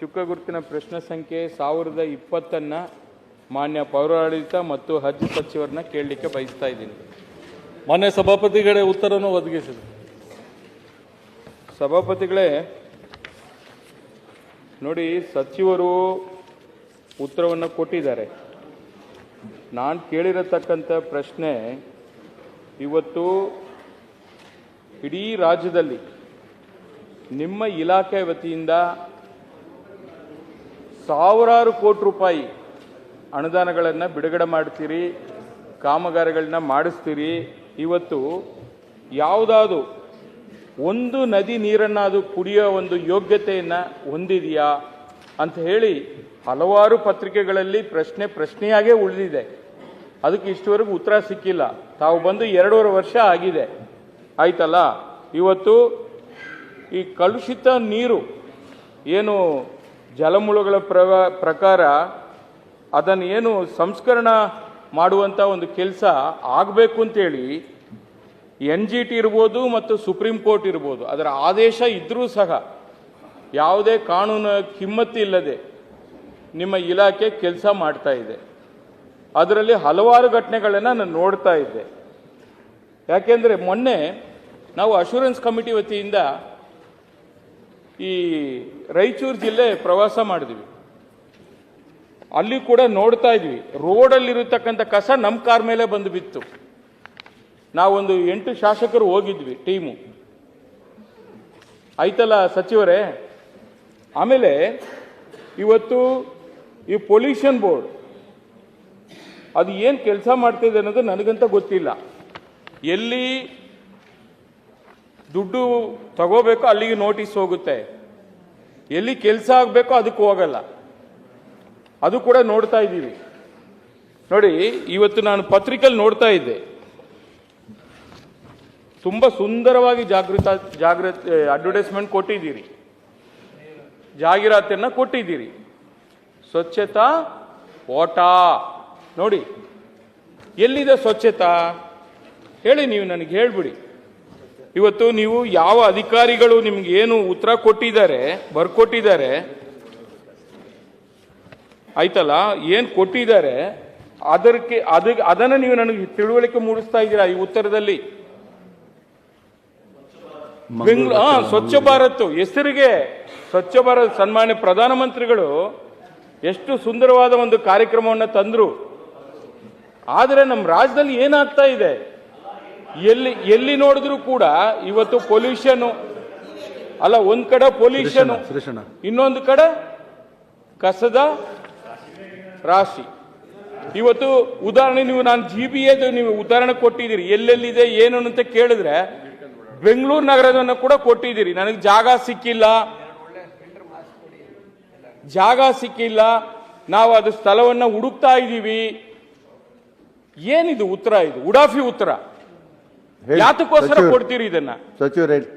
ಚುಕ್ಕ ಗುರುತಿನ ಪ್ರಶ್ನೆ ಸಂಖ್ಯೆ ಸಾವಿರದ ಇಪ್ಪತ್ತನ್ನು ಮಾನ್ಯ ಪೌರಾಡಳಿತ ಮತ್ತು ಹಜ್ ಸಚಿವರನ್ನ ಕೇಳಲಿಕ್ಕೆ ಬಯಸ್ತಾ ಇದ್ದೀನಿ. ಮಾನ್ಯ ಸಭಾಪತಿಗಳೇ ಉತ್ತರವನ್ನು ಒದಗಿಸಿದೆ. ಸಭಾಪತಿಗಳೇ ನೋಡಿ ಸಚಿವರು ಉತ್ತರವನ್ನು ಕೊಟ್ಟಿದ್ದಾರೆ. ನಾನು ಕೇಳಿರತಕ್ಕಂಥ ಪ್ರಶ್ನೆ ಇವತ್ತು ಇಡೀ ರಾಜ್ಯದಲ್ಲಿ ನಿಮ್ಮ ಇಲಾಖೆ ವತಿಯಿಂದ ಸಾವಿರಾರು ಕೋಟಿ ರೂಪಾಯಿ ಅನುದಾನಗಳನ್ನು ಬಿಡುಗಡೆ ಮಾಡ್ತೀರಿ, ಕಾಮಗಾರಿಗಳನ್ನ ಮಾಡಿಸ್ತೀರಿ. ಇವತ್ತು ಯಾವುದಾದ್ರು ಒಂದು ನದಿ ನೀರನ್ನಾದರೂ ಕುಡಿಯೋ ಒಂದು ಯೋಗ್ಯತೆಯನ್ನು ಹೊಂದಿದೆಯಾ ಅಂತ ಹೇಳಿ ಹಲವಾರು ಪತ್ರಿಕೆಗಳಲ್ಲಿ ಪ್ರಶ್ನೆ ಪ್ರಶ್ನೆಯಾಗೇ ಉಳಿದಿದೆ. ಅದಕ್ಕೆ ಇಷ್ಟುವರೆಗೂ ಉತ್ತರ ಸಿಕ್ಕಿಲ್ಲ. ತಾವು ಬಂದು ಎರಡೂವರೆ ವರ್ಷ ಆಗಿದೆ. ಆಯ್ತಲ್ಲ? ಇವತ್ತು ಈ ಕಲುಷಿತ ನೀರು ಏನು ಜಲಮೂಲಗಳ ಪ್ರವ, ಪ್ರಕಾರ ಅದನ್ನು ಏನು ಸಂಸ್ಕರಣ ಮಾಡುವಂಥ ಒಂದು ಕೆಲಸ ಆಗಬೇಕು ಅಂತೇಳಿ ಎನ್ ಜಿ ಟಿ ಇರ್ಬೋದು ಮತ್ತು ಸುಪ್ರೀಂ ಕೋರ್ಟ್ ಇರ್ಬೋದು. ಅದರ ಆದೇಶ ಇದ್ದರೂ ಸಹ ಯಾವುದೇ ಕಾನೂನು ಕಿಮ್ಮತ್ತಿ ಇಲ್ಲದೆ ನಿಮ್ಮ ಇಲಾಖೆ ಕೆಲಸ ಮಾಡ್ತಾ ಇದೆ. ಅದರಲ್ಲಿ ಹಲವಾರು ಘಟನೆಗಳನ್ನು ನಾನು ನೋಡ್ತಾ ಇದ್ದೆ. ಯಾಕೆಂದರೆ ಮೊನ್ನೆ ನಾವು ಅಶೂರೆನ್ಸ್ ಕಮಿಟಿ ವತಿಯಿಂದ ಈ ರಾಯಚೂರು ಜಿಲ್ಲೆ ಪ್ರವಾಸ ಮಾಡಿದ್ವಿ. ಅಲ್ಲಿ ಕೂಡ ನೋಡ್ತಾ ಇದ್ವಿ. ರೋಡಲ್ಲಿರತಕ್ಕಂಥ ಕಸ ನಮ್ಮ ಕಾರ್ ಮೇಲೆ ಬಂದು ಬಿತ್ತು. ನಾವೊಂದು ಎಂಟು ಶಾಸಕರು ಹೋಗಿದ್ವಿ, ಟೀಮು. ಆಯ್ತಲ್ಲ ಸಚಿವರೇ? ಆಮೇಲೆ ಇವತ್ತು ಈ ಪೊಲ್ಯೂಷನ್ ಬೋರ್ಡ್ ಅದು ಏನು ಕೆಲಸ ಮಾಡ್ತಿದೆ ಅನ್ನೋದು ನನಗಂತ ಗೊತ್ತಿಲ್ಲ. ಎಲ್ಲಿ ದುಡ್ಡು ತಗೋಬೇಕು, ಅಲ್ಲಿಗೆ ನೋಟಿಸ್ ಹೋಗುತ್ತೆ. ಎಲ್ಲಿ ಕೆಲಸ ಆಗಬೇಕೋ ಅದಕ್ಕೆ ಹೋಗಲ್ಲ. ಅದು ಕೂಡ ನೋಡ್ತಾ ಇದ್ದೀವಿ. ನೋಡಿ, ಇವತ್ತು ನಾನು ಪತ್ರಿಕೆಯಲ್ಲಿ ನೋಡ್ತಾ ಇದ್ದೆ. ತುಂಬ ಸುಂದರವಾಗಿ ಜಾಗೃತ, ಜಾಗೃತಿ ಅಡ್ವರ್ಟೈಸ್ಮೆಂಟ್ ಕೊಟ್ಟಿದ್ದೀರಿ. ಜಾಹೀರಾತನ್ನ ಕೊಟ್ಟಿದ್ದೀರಿ. ಸ್ವಚ್ಛತಾ, ಓಟ. ನೋಡಿ, ಎಲ್ಲಿದೆ ಸ್ವಚ್ಛತಾ? ಹೇಳಿ ನೀವು ನನಗೆ ಹೇಳ್ಬಿಡಿ. ಇವತ್ತು ನೀವು ಯಾವ ಅಧಿಕಾರಿಗಳು ನಿಮ್ಗೆ ಏನು ಉತ್ತರ ಕೊಟ್ಟಿದ್ದಾರೆ ಬರ್ಕೊಟ್ಟಿದ್ದಾರೆ ಆಯ್ತಲ್ಲ? ಏನು ಕೊಟ್ಟಿದ್ದಾರೆ? ಅದಕ್ಕೆ ಅದಕ್ಕೆ ಅದನ್ನ ನೀವು ನನಗೆ ತಿಳುವಳಿಕೆ ಮೂಡಿಸ್ತಾ ಇದ್ದೀರಾ ಈ ಉತ್ತರದಲ್ಲಿ? ಹಾ ಸ್ವಚ್ಛ ಭಾರತ್. ಹೆಸರಿಗೆ ಸ್ವಚ್ಛ ಭಾರತ್ ಸನ್ಮಾನ್ಯ ಪ್ರಧಾನಮಂತ್ರಿಗಳು ಎಷ್ಟು ಸುಂದರವಾದ ಒಂದು ಕಾರ್ಯಕ್ರಮವನ್ನು ತಂದ್ರು. ಆದರೆ ನಮ್ಮ ರಾಜ್ಯದಲ್ಲಿ ಏನಾಗ್ತಾ ಇದೆ? ಎಲ್ಲಿ ಎಲ್ಲಿ ನೋಡಿದ್ರು ಕೂಡ ಇವತ್ತು ಪೊಲ್ಯೂಷನ್. ಅಲ್ಲ ಒಂದ್ ಕಡೆ ಪೊಲ್ಯೂಷನ್ ಇನ್ನೊಂದು ಕಡೆ ಕಸದ ರಾಶಿ. ಇವತ್ತು ಉದಾಹರಣೆ ನೀವು ನಾನು ಜಿ ಬಿ ಎದು ನೀವು ಉದಾಹರಣೆ ಕೊಟ್ಟಿದ್ದೀರಿ. ಎಲ್ಲೆಲ್ಲಿದೆ ಏನು ಅಂತ ಕೇಳಿದ್ರೆ ಬೆಂಗಳೂರು ನಗರದನ್ನು ಕೂಡ ಕೊಟ್ಟಿದ್ದೀರಿ. ನನಗೆ ಜಾಗ ಸಿಕ್ಕಿಲ್ಲ. ಜಾಗ ಸಿಕ್ಕಿಲ್ಲ. ನಾವು ಅದು ಸ್ಥಳವನ್ನ ಹುಡುಕ್ತಾ ಇದ್ದೀವಿ ಏನಿದು ಉತ್ತರ ಇದು? ಉಡಾಫಿ ಉತ್ತರ. ಯಾತಕ್ಕೋಸ್ಕರ. ಕೊಡ್ತೀರಿ ಇದನ್ನ ಸಚಿವರು ಹೇಳಿ